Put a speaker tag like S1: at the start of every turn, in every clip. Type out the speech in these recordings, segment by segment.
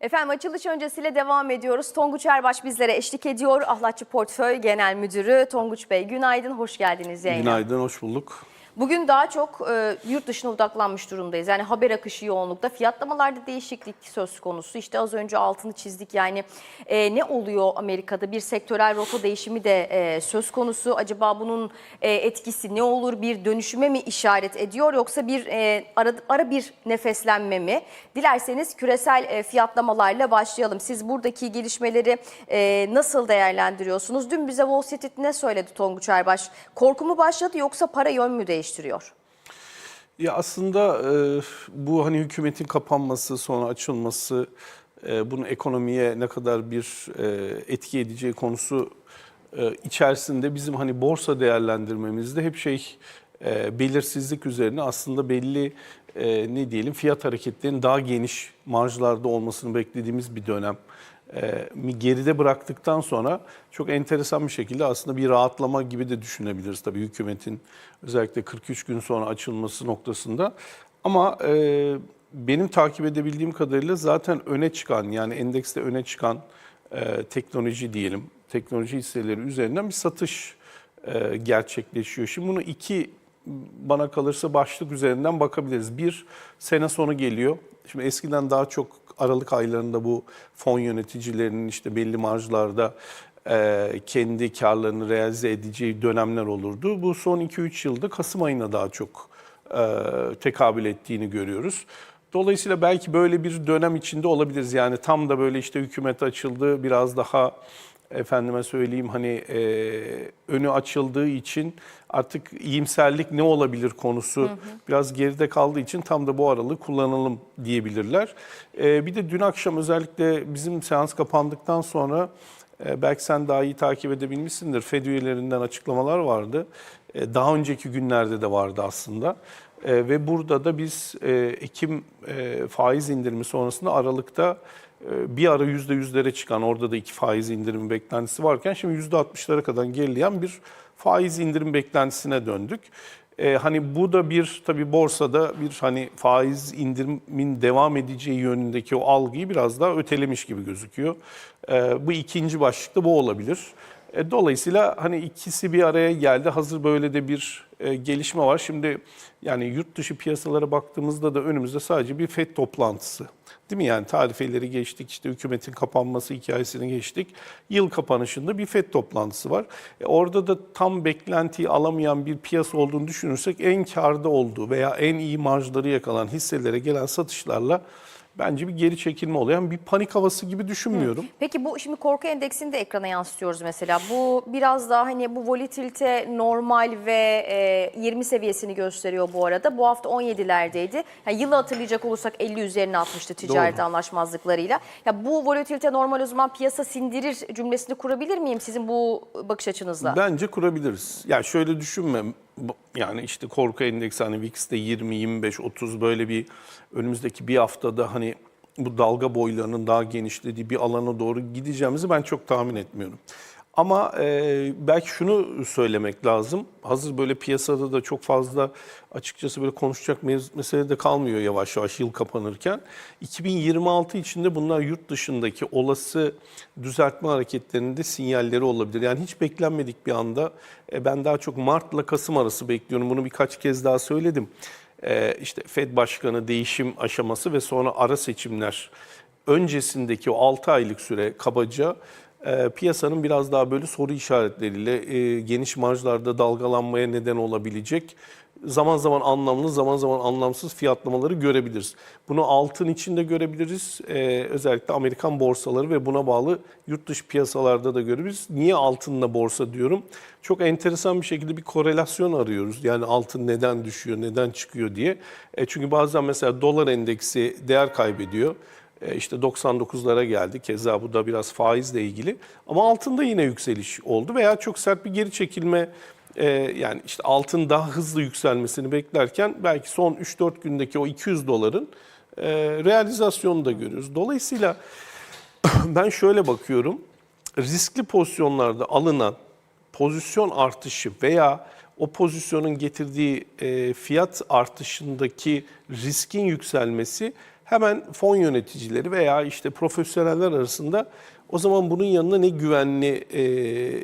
S1: Efendim açılış öncesiyle devam ediyoruz. Tonguç Erbaş bizlere eşlik ediyor. Ahlatçı Portföy Genel Müdürü Tonguç Bey günaydın, hoş geldiniz yayına.
S2: Günaydın, hoş bulduk.
S1: Bugün daha çok e, yurt dışına odaklanmış durumdayız. Yani haber akışı yoğunlukta. Fiyatlamalarda değişiklik söz konusu. İşte az önce altını çizdik. Yani e, ne oluyor Amerika'da? Bir sektörel rota değişimi de e, söz konusu. Acaba bunun e, etkisi ne olur? Bir dönüşüme mi işaret ediyor? Yoksa bir e, ara, ara bir nefeslenme mi? Dilerseniz küresel e, fiyatlamalarla başlayalım. Siz buradaki gelişmeleri e, nasıl değerlendiriyorsunuz? Dün bize Wall Street ne söyledi Tonguç Erbaş? Korku mu başladı yoksa para yön mü değiştiriyor?
S2: Ya aslında e, bu hani hükümetin kapanması, sonra açılması, e, bunun ekonomiye ne kadar bir e, etki edeceği konusu içerisinde bizim hani borsa değerlendirmemizde hep şey belirsizlik üzerine aslında belli e, ne diyelim fiyat hareketlerinin daha geniş marjlarda olmasını beklediğimiz bir dönem e, geride bıraktıktan sonra çok enteresan bir şekilde aslında bir rahatlama gibi de düşünebiliriz tabii hükümetin özellikle 43 gün sonra açılması noktasında. Ama e, benim takip edebildiğim kadarıyla zaten öne çıkan yani endekste öne çıkan e, teknoloji diyelim, teknoloji hisseleri üzerinden bir satış e, gerçekleşiyor. Şimdi bunu iki bana kalırsa başlık üzerinden bakabiliriz. Bir, sene sonu geliyor. Şimdi eskiden daha çok Aralık aylarında bu fon yöneticilerinin işte belli marjlarda e, kendi karlarını realize edeceği dönemler olurdu. Bu son 2-3 yılda Kasım ayına daha çok e, tekabül ettiğini görüyoruz. Dolayısıyla belki böyle bir dönem içinde olabiliriz. Yani tam da böyle işte hükümet açıldı, biraz daha efendime söyleyeyim hani e, önü açıldığı için artık iyimserlik ne olabilir konusu biraz geride kaldığı için tam da bu aralığı kullanalım diyebilirler. E, bir de dün akşam özellikle bizim seans kapandıktan sonra e, belki sen daha iyi takip edebilmişsindir. FED üyelerinden açıklamalar vardı. E, daha önceki günlerde de vardı aslında. E, ve burada da biz e, Ekim e, faiz indirimi sonrasında Aralık'ta bir ara yüzde yüzlere çıkan orada da iki faiz indirimi beklentisi varken şimdi yüzde altmışlara kadar gerileyen bir faiz indirim beklentisine döndük. E, hani bu da bir tabii borsada bir hani faiz indirimin devam edeceği yönündeki o algıyı biraz daha ötelemiş gibi gözüküyor. E, bu ikinci başlıkta bu olabilir. E, dolayısıyla hani ikisi bir araya geldi. Hazır böyle de bir e, gelişme var. Şimdi yani yurt dışı piyasalara baktığımızda da önümüzde sadece bir FED toplantısı. Değil mi? Yani tarifeleri geçtik, işte hükümetin kapanması hikayesini geçtik. Yıl kapanışında bir FED toplantısı var. E, orada da tam beklentiyi alamayan bir piyasa olduğunu düşünürsek en karda olduğu veya en iyi marjları yakalan hisselere gelen satışlarla bence bir geri çekilme oluyor. Bir panik havası gibi düşünmüyorum.
S1: Peki bu şimdi korku endeksini de ekrana yansıtıyoruz mesela. Bu biraz daha hani bu volatilite normal ve e, 20 seviyesini gösteriyor bu arada. Bu hafta 17'lerdeydi. Yani yılı hatırlayacak olursak 50 üzerine atmıştı ticaret
S2: Doğru.
S1: anlaşmazlıklarıyla. Ya bu volatilite normal o zaman piyasa sindirir cümlesini kurabilir miyim sizin bu bakış açınızla?
S2: Bence kurabiliriz. Yani şöyle düşünme. Yani işte korku endeksi hani VIX'te 20, 25, 30 böyle bir önümüzdeki bir haftada hani bu dalga boylarının daha genişlediği bir alana doğru gideceğimizi ben çok tahmin etmiyorum. Ama e, belki şunu söylemek lazım. Hazır böyle piyasada da çok fazla açıkçası böyle konuşacak mesele de kalmıyor yavaş yavaş yıl kapanırken. 2026 içinde bunlar yurt dışındaki olası düzeltme hareketlerinde sinyalleri olabilir. Yani hiç beklenmedik bir anda e, ben daha çok Mart'la Kasım arası bekliyorum. Bunu birkaç kez daha söyledim. E, işte Fed Başkanı değişim aşaması ve sonra ara seçimler öncesindeki o 6 aylık süre kabaca e, piyasanın biraz daha böyle soru işaretleriyle e, geniş marjlarda dalgalanmaya neden olabilecek zaman zaman anlamlı zaman zaman anlamsız fiyatlamaları görebiliriz. Bunu altın içinde görebiliriz. E, özellikle Amerikan borsaları ve buna bağlı yurt dışı piyasalarda da görebiliriz. Niye altınla borsa diyorum? Çok enteresan bir şekilde bir korelasyon arıyoruz. Yani altın neden düşüyor, neden çıkıyor diye. E, çünkü bazen mesela dolar endeksi değer kaybediyor. E, işte 99'lara geldi. Keza bu da biraz faizle ilgili. Ama altında yine yükseliş oldu veya çok sert bir geri çekilme e, yani işte altın daha hızlı yükselmesini beklerken belki son 3-4 gündeki o 200 doların e, realizasyonunu da görüyoruz. Dolayısıyla ben şöyle bakıyorum. Riskli pozisyonlarda alınan pozisyon artışı veya o pozisyonun getirdiği fiyat artışındaki riskin yükselmesi hemen fon yöneticileri veya işte profesyoneller arasında o zaman bunun yanına ne güvenli e,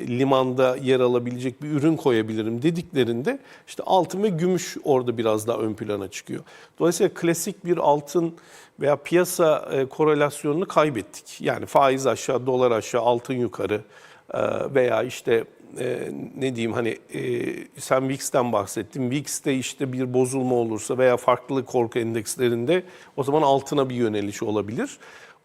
S2: limanda yer alabilecek bir ürün koyabilirim dediklerinde işte altın ve gümüş orada biraz daha ön plana çıkıyor. Dolayısıyla klasik bir altın veya piyasa e, korelasyonunu kaybettik. Yani faiz aşağı, dolar aşağı, altın yukarı e, veya işte e, ne diyeyim hani e, sen VIX'ten bahsettin. VIX'te işte bir bozulma olursa veya farklı korku endekslerinde o zaman altına bir yöneliş olabilir.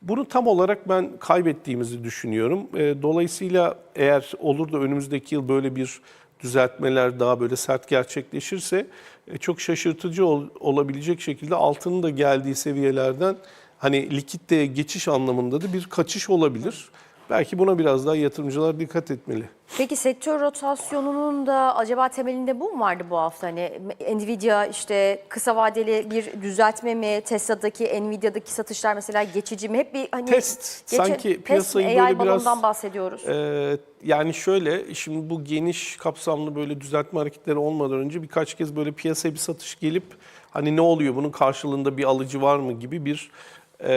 S2: Bunu tam olarak ben kaybettiğimizi düşünüyorum. E, dolayısıyla eğer olur da önümüzdeki yıl böyle bir düzeltmeler daha böyle sert gerçekleşirse e, çok şaşırtıcı ol- olabilecek şekilde altının da geldiği seviyelerden hani likiditeye geçiş anlamında da bir kaçış olabilir. Belki buna biraz daha yatırımcılar dikkat etmeli.
S1: Peki sektör rotasyonunun da acaba temelinde bu mu vardı bu hafta? Hani Nvidia işte kısa vadeli bir düzeltme mi? Tesla'daki Nvidia'daki satışlar mesela geçici mi? Hep bir hani
S2: Test. Sanki
S1: test mi?
S2: piyasayı
S1: AI
S2: böyle biraz-
S1: balondan bahsediyoruz.
S2: Ee, yani şöyle, şimdi bu geniş kapsamlı böyle düzeltme hareketleri olmadan önce birkaç kez böyle piyasaya bir satış gelip hani ne oluyor bunun karşılığında bir alıcı var mı gibi bir e,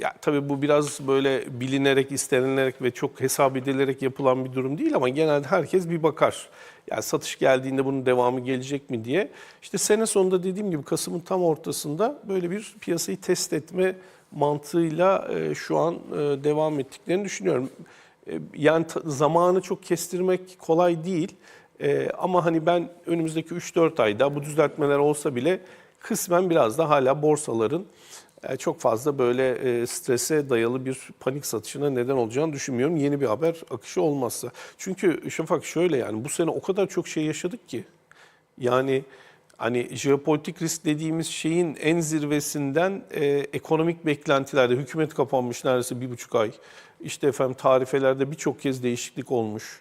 S2: ya tabii bu biraz böyle bilinerek, istenilerek ve çok hesap edilerek yapılan bir durum değil ama genelde herkes bir bakar. Yani satış geldiğinde bunun devamı gelecek mi diye. İşte sene sonunda dediğim gibi Kasım'ın tam ortasında böyle bir piyasayı test etme mantığıyla e, şu an e, devam ettiklerini düşünüyorum. E, Yani zamanı çok kestirmek kolay değil. E, ama hani ben önümüzdeki 3-4 ayda bu düzeltmeler olsa bile kısmen biraz da hala borsaların çok fazla böyle e, strese dayalı bir panik satışına neden olacağını düşünmüyorum. Yeni bir haber akışı olmazsa. Çünkü Şafak şöyle yani bu sene o kadar çok şey yaşadık ki. Yani hani jeopolitik risk dediğimiz şeyin en zirvesinden e, ekonomik beklentilerde hükümet kapanmış neredeyse bir buçuk ay. İşte efendim tarifelerde birçok kez değişiklik olmuş.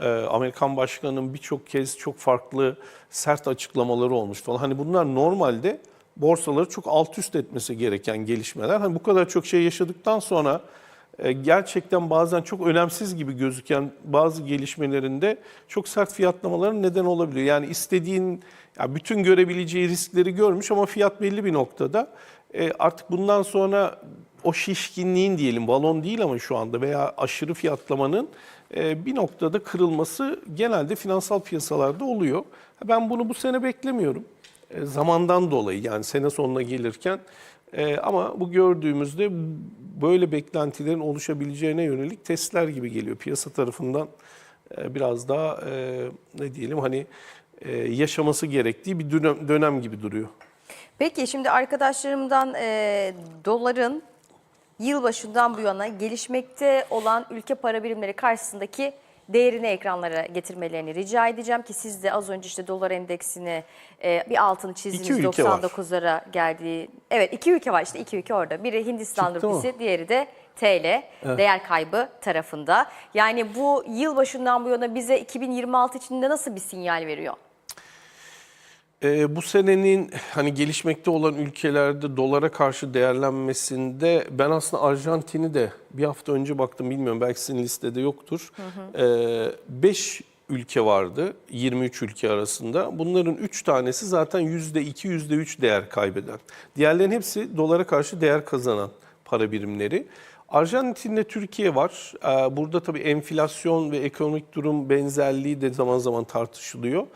S2: E, Amerikan başkanının birçok kez çok farklı sert açıklamaları olmuş falan. Hani bunlar normalde borsaları çok alt üst etmesi gereken gelişmeler. Hani bu kadar çok şey yaşadıktan sonra e, gerçekten bazen çok önemsiz gibi gözüken bazı gelişmelerinde çok sert fiyatlamaların neden olabiliyor. Yani istediğin, ya bütün görebileceği riskleri görmüş ama fiyat belli bir noktada. E, Artık bundan sonra o şişkinliğin diyelim, balon değil ama şu anda veya aşırı fiyatlamanın e, bir noktada kırılması genelde finansal piyasalarda oluyor. Ben bunu bu sene beklemiyorum. E, Zamandan dolayı yani sene sonuna gelirken ee, ama bu gördüğümüzde böyle beklentilerin oluşabileceğine yönelik testler gibi geliyor. Piyasa tarafından e, biraz daha e, ne diyelim hani e, yaşaması gerektiği bir dönem, dönem gibi duruyor.
S1: Peki şimdi arkadaşlarımdan e, doların yılbaşından bu yana gelişmekte olan ülke para birimleri karşısındaki değerini ekranlara getirmelerini rica edeceğim ki siz de az önce işte dolar endeksini e, bir altını çizdiniz
S2: İki ülke var.
S1: 99'lara geldiği. Evet iki ülke var işte iki ülke orada. Biri Hindistan
S2: Çıktı mı?
S1: rupisi, diğeri de TL değer kaybı tarafında. Yani bu yılbaşından bu yana bize 2026 için de nasıl bir sinyal veriyor?
S2: E, bu senenin hani gelişmekte olan ülkelerde dolara karşı değerlenmesinde ben aslında Arjantin'i de bir hafta önce baktım bilmiyorum belki sizin listede yoktur. 5 ülke vardı 23 ülke arasında. Bunların 3 tanesi zaten %2 %3 değer kaybeden. Diğerlerin hepsi dolara karşı değer kazanan para birimleri. Arjantin'de Türkiye var. Ee, Burada tabii enflasyon ve ekonomik durum benzerliği de zaman zaman tartışılıyor.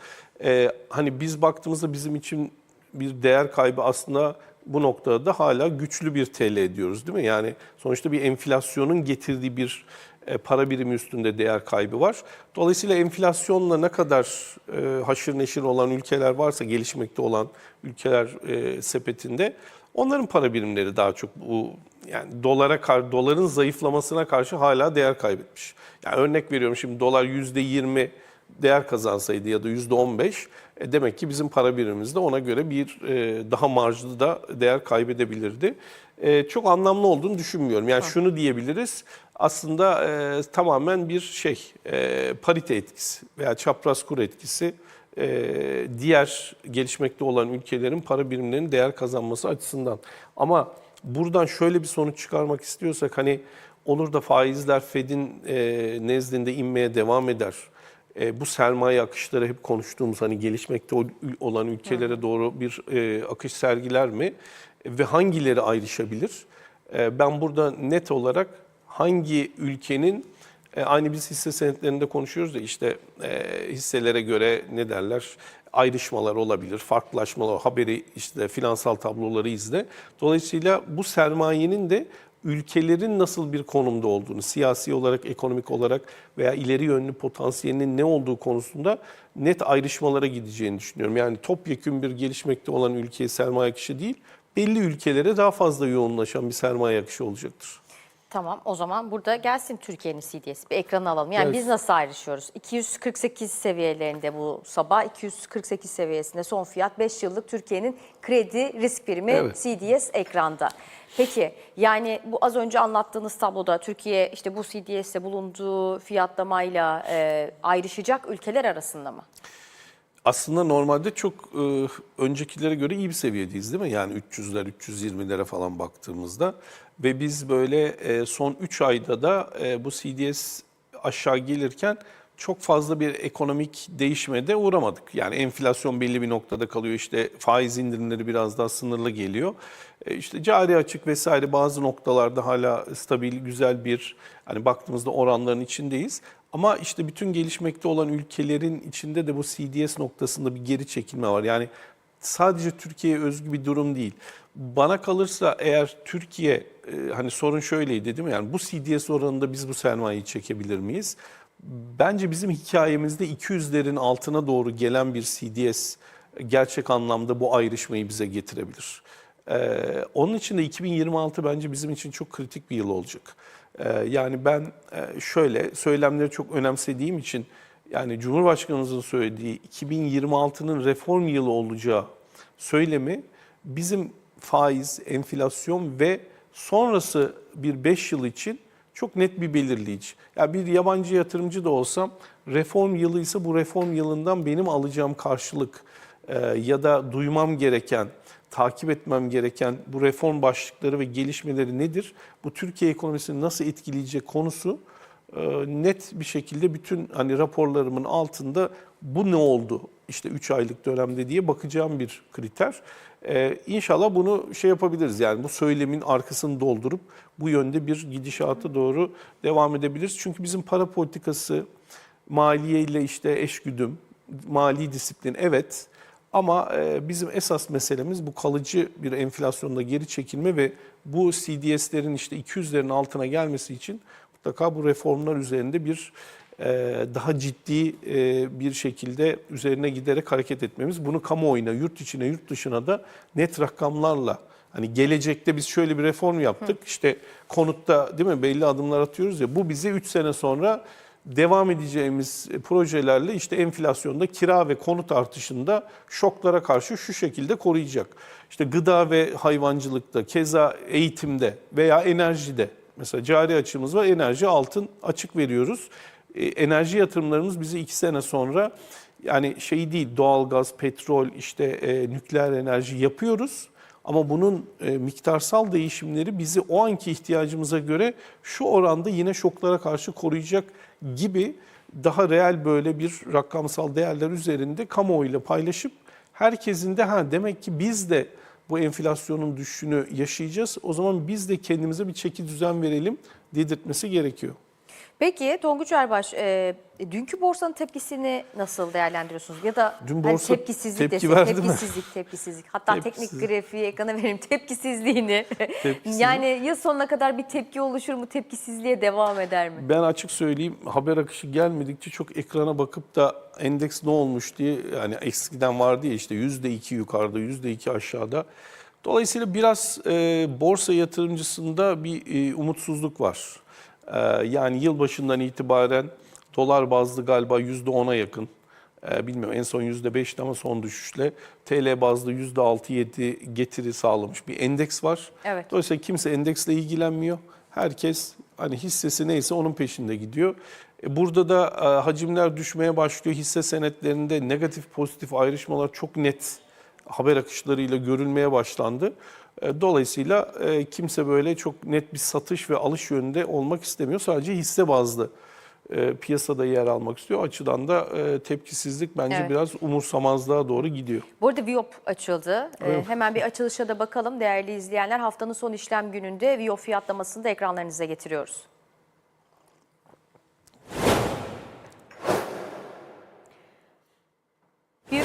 S2: Ee, Hani biz baktığımızda bizim için bir değer kaybı aslında bu noktada da hala güçlü bir TL diyoruz değil mi? Yani sonuçta bir enflasyonun getirdiği bir e, para birimi üstünde değer kaybı var. Dolayısıyla enflasyonla ne kadar e, haşır neşir olan ülkeler varsa gelişmekte olan ülkeler e, sepetinde onların para birimleri daha çok bu yani dolara kar, doların zayıflamasına karşı hala değer kaybetmiş. Yani örnek veriyorum şimdi dolar %20 değer kazansaydı ya da %15 e demek ki bizim para birimimiz de ona göre bir e, daha marjlı da değer kaybedebilirdi. E, çok anlamlı olduğunu düşünmüyorum. Yani şunu diyebiliriz aslında e, tamamen bir şey e, parite etkisi veya çapraz kur etkisi e, diğer gelişmekte olan ülkelerin para birimlerinin değer kazanması açısından. Ama buradan şöyle bir sonuç çıkarmak istiyorsak hani olur da faizler Fed'in e, nezdinde inmeye devam eder. E, bu sermaye akışları hep konuştuğumuz hani gelişmekte ol- olan ülkelere doğru bir e, akış sergiler mi? Ve hangileri ayrışabilir? E, ben burada net olarak hangi ülkenin e, aynı biz hisse senetlerinde konuşuyoruz ya işte e, hisselere göre ne derler ayrışmalar olabilir, farklılaşmalar, haberi işte finansal tabloları izle. Dolayısıyla bu sermayenin de ülkelerin nasıl bir konumda olduğunu, siyasi olarak, ekonomik olarak veya ileri yönlü potansiyelinin ne olduğu konusunda net ayrışmalara gideceğini düşünüyorum. Yani topyekün bir gelişmekte olan ülkeye sermaye akışı değil, belli ülkelere daha fazla yoğunlaşan bir sermaye akışı olacaktır.
S1: Tamam o zaman burada gelsin Türkiye'nin CDS'i bir ekrana alalım. Yani
S2: Evet.
S1: biz nasıl ayrışıyoruz? 248 seviyelerinde bu sabah 248 seviyesinde son fiyat 5 yıllık Türkiye'nin kredi risk birimi
S2: Evet.
S1: CDS ekranda. Peki yani bu az önce anlattığınız tabloda Türkiye işte bu CDS'te bulunduğu fiyatlamayla e, ayrışacak ülkeler arasında mı?
S2: Aslında normalde çok e, öncekilere göre iyi bir seviyedeyiz değil mi? Yani 300'ler, 320'lere falan baktığımızda ve biz böyle e, son 3 ayda da e, bu CDS aşağı gelirken çok fazla bir ekonomik değişime de uğramadık. Yani enflasyon belli bir noktada kalıyor. İşte faiz indirimleri biraz daha sınırlı geliyor. E, işte cari açık vesaire bazı noktalarda hala stabil, güzel bir hani baktığımızda oranların içindeyiz. Ama işte bütün gelişmekte olan ülkelerin içinde de bu CDS noktasında bir geri çekilme var. Yani sadece Türkiye'ye özgü bir durum değil. Bana kalırsa eğer Türkiye e, hani sorun şöyleydi değil mi? Yani bu CDS oranında biz bu sermayeyi çekebilir miyiz? Bence bizim hikayemizde 200'lerin altına doğru gelen bir CDS gerçek anlamda bu ayrışmayı bize getirebilir. Ee, onun için de 2026 bence bizim için çok kritik bir yıl olacak. Ee, yani ben e, şöyle söylemleri çok önemsediğim için yani Cumhurbaşkanımızın söylediği 2026'nın reform yılı olacağı söylemi bizim faiz, enflasyon ve sonrası bir 5 yıl için çok net bir belirleyici. Ya bir yabancı yatırımcı da olsam reform yılı ise bu reform yılından benim alacağım karşılık e, ya da duymam gereken, takip etmem gereken bu reform başlıkları ve gelişmeleri nedir? Bu Türkiye ekonomisini nasıl etkileyecek konusu e, net bir şekilde bütün hani raporlarımın altında bu ne oldu işte 3 aylık dönemde diye bakacağım bir kriter. Ee, inşallah bunu şey yapabiliriz yani bu söylemin arkasını doldurup bu yönde bir gidişata doğru devam edebiliriz. Çünkü bizim para politikası maliye ile işte eşgüdüm, mali disiplin evet ama e, bizim esas meselemiz bu kalıcı bir enflasyonda geri çekilme ve bu CDS'lerin işte 200'lerin altına gelmesi için mutlaka bu reformlar üzerinde bir e, daha ciddi e, bir şekilde üzerine giderek hareket etmemiz. Bunu kamuoyuna, yurt içine, yurt dışına da net rakamlarla hani gelecekte biz şöyle bir reform yaptık. İşte konutta değil mi belli adımlar atıyoruz ya bu bize 3 sene sonra devam edeceğimiz projelerle işte enflasyonda kira ve konut artışında şoklara karşı şu şekilde koruyacak. İşte gıda ve hayvancılıkta, keza eğitimde veya enerjide mesela cari açığımız var, enerji altın açık veriyoruz. E, enerji yatırımlarımız bizi iki sene sonra yani şey değil doğalgaz, petrol, işte e, nükleer enerji yapıyoruz. Ama bunun e, miktarsal değişimleri bizi o anki ihtiyacımıza göre şu oranda yine şoklara karşı koruyacak gibi daha reel böyle bir rakamsal değerler üzerinde kamuoyuyla paylaşıp herkesin de ha demek ki biz de bu enflasyonun düşüşünü yaşayacağız. O zaman biz de kendimize bir çeki düzen verelim dedirtmesi gerekiyor.
S1: Peki Tonguç Erbaş, e, dünkü borsanın tepkisini nasıl değerlendiriyorsunuz? Ya da
S2: Dün
S1: hani
S2: borsa
S1: tepkisizlik
S2: tepki
S1: desek,
S2: verdi mi?
S1: tepkisizlik, tepkisizlik. Hatta
S2: Tepkisiz-
S1: teknik grafiği ekrana vereyim tepkisizliğini.
S2: Tepkisizlik.
S1: yani yıl sonuna kadar bir tepki oluşur mu, tepkisizliğe devam eder mi?
S2: Ben açık söyleyeyim haber akışı gelmedikçe çok ekrana bakıp da endeks ne olmuş diye yani eskiden vardı ya işte yüzde iki yukarıda yüzde iki aşağıda. Dolayısıyla biraz e, borsa yatırımcısında bir e, umutsuzluk var. E, yani yılbaşından itibaren dolar bazlı galiba yüzde ona yakın. E, bilmiyorum en son yüzde beşti ama son düşüşle TL bazlı yüzde altı yedi getiri sağlamış bir endeks var.
S1: Evet.
S2: Dolayısıyla kimse endeksle ilgilenmiyor. Herkes hani hissesi neyse onun peşinde gidiyor. E, Burada da e, hacimler düşmeye başlıyor. Hisse senetlerinde negatif pozitif ayrışmalar çok net haber akışlarıyla görülmeye başlandı. E, Dolayısıyla e, kimse böyle çok net bir satış ve alış yönünde olmak istemiyor. Sadece hisse bazlı e, piyasada yer almak istiyor. O açıdan da tepkisizlik bence
S1: Evet.
S2: biraz umursamazlığa doğru gidiyor.
S1: Bu arada Viyop açıldı. Ee, hemen bir açılışa da bakalım değerli izleyenler. Haftanın son işlem gününde Viyop fiyatlamasını da ekranlarınıza getiriyoruz. Bir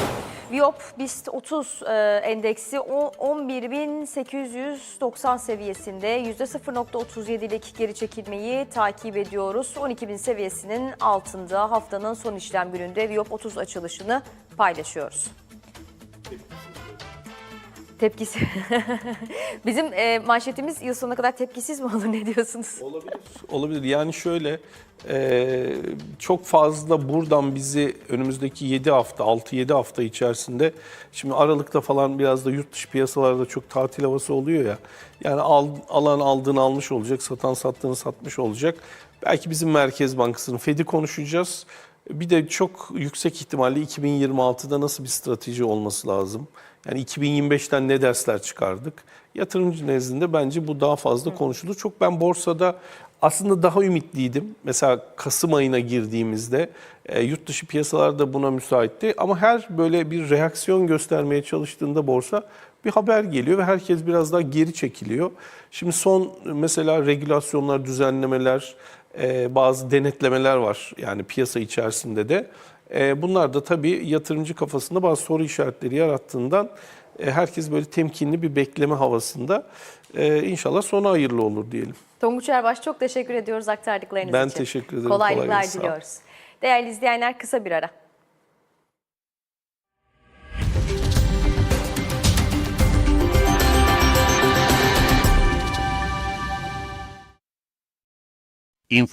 S1: Viyop BIST 30 e, endeksi o- 11.890 seviyesinde %0.37'lik geri çekilmeyi takip ediyoruz. 12.000 seviyesinin altında haftanın son işlem gününde Viyop 30 açılışını paylaşıyoruz. Tepkisi. Bizim e, manşetimiz yıl sonuna kadar tepkisiz mi olur ne diyorsunuz?
S2: Olabilir. Olabilir. Yani şöyle e, çok fazla buradan bizi önümüzdeki 7 hafta, 6-7 hafta içerisinde şimdi Aralık'ta falan biraz da yurt dışı piyasalarda çok tatil havası oluyor ya. Yani al, alan aldığını almış olacak, satan sattığını satmış olacak. Belki bizim Merkez Bankası'nın Fed'i konuşacağız. Bir de çok yüksek ihtimalle 2026'da nasıl bir strateji olması lazım? Yani 2025'ten ne dersler çıkardık? Yatırımcı nezdinde bence bu daha fazla konuşulur. Çok ben borsada aslında daha ümitliydim. Mesela Kasım ayına girdiğimizde e, yurt dışı piyasalarda buna müsaitti. Ama her böyle bir reaksiyon göstermeye çalıştığında borsa bir haber geliyor ve herkes biraz daha geri çekiliyor. Şimdi son mesela regülasyonlar, düzenlemeler, e, bazı denetlemeler var yani piyasa içerisinde de. E, bunlar da tabii yatırımcı kafasında bazı soru işaretleri yarattığından e, herkes böyle temkinli bir bekleme havasında. E, inşallah sonu hayırlı olur diyelim.
S1: Tonguç Erbaş çok teşekkür ediyoruz aktardıklarınız
S2: Ben
S1: için.
S2: teşekkür ederim. Kolay
S1: Kolaylıklar
S2: olun.
S1: diliyoruz. Değerli izleyenler kısa bir ara.
S3: Info